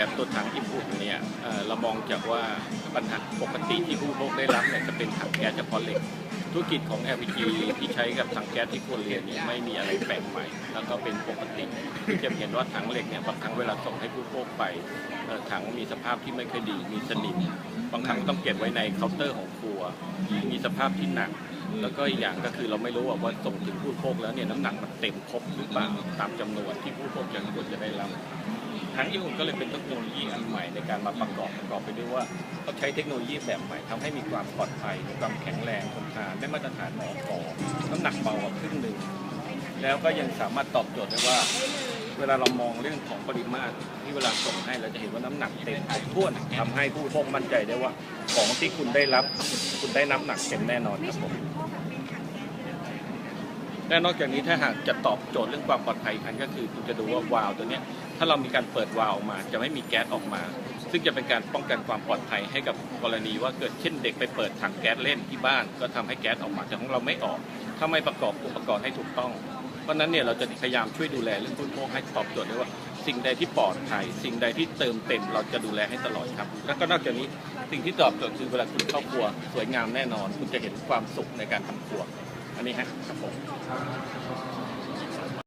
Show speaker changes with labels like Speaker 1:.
Speaker 1: แบบตัวถังอินพุตเนี่ยเรามองจากว่าปัญหาปกติที่ผู้บริโภคได้รับเนี่ยจะเป็นถังแก๊สเฉพาะเหล็ก ธุรกิจของ LPG ที่ใช้กับถังแก๊สที่ควรเรียนเนี่ยไม่มีอะไรแปลกใหม่ แล้วก็เป็นปกติที่จะเห็นว่าถังเหล็กเนี่ยบางครั้งเวลาส่งให้ผู้บริโภคไปถังมีสภาพที่ไม่ค่อยดีมีสนิมบางครั้งต้องเก็บไว้ในเคาน์เตอร์ของครัว มีสภาพที่หนักแล้วก็อีกอย่างก็คือเราไม่รู้ว่าว่าส่งถึงผู้บริโภคแล้วเนี่ยน้ำหนักมันเต็มครบหรือเปล่าตามจำนวนที่ผู้บริโภคจะควรจะได้รับ ทางญี่ปุ่นก็เลยเป็นเทคโนโลยีอันใหม่ในการมาประกอบประกอบไปด้วยว่าเขาใช้เทคโนโลยีแบบใหม่ทำให้มีความปลอดภัยมีความแข็งแรงทนทานได้มาตรฐานหมอกอน้ำหนักเบากว่าครึ่งหนึ่งแล้วก็ยังสามารถตอบโจทย์ได้ว่า เวลาเรามองเรื่องของปริมาตรที่เวลาส่งให้เราจะเห็นว่าน้ำหนักเต็มครบถ้วนทำให้ผู้บริโภคมั่นใจได้ว่า ของที่คุณได้รับ คุณได้น้ำหนักเต็มแน่นอนครับผม และนอกจากนี้ถ้าหากจะตอบโจทย์เรื่องความปลอดภัยอันก็คือคุณจะดูว่าวาล์วตัวนี้ถ้าเรามีการเปิดวาล์วออกมา จะไม่มีแก๊สออกมา ซึ่งจะเป็นการป้องกันความปลอดภัยให้กับกรณีว่าเกิดเช่นเด็กไปเปิดถังแก๊สเล่นที่บ้าน ก็ทำให้แก๊สออกมาแต่ของเราไม่ออก ถ้าไม่ประกอบอุปกรณ์ให้ถูกต้องเพราะนั้นเนี่ยเราจะพยายามช่วยดูแลเรื่องผู้บริโภคให้ตอบโจทย์ได้ว่า สิ่งใดที่ปลอดภัย สิ่งใดที่เติมเต็มเราจะดูแลให้ตลอดครับ แล้วก็นอกจากนี้สิ่งที่ตอบโจทย์คือเวลาคุณเข้าครัว สวยงามแน่นอน คุณจะเห็นความสุขในการทำครัว อันนี้ฮะครับผม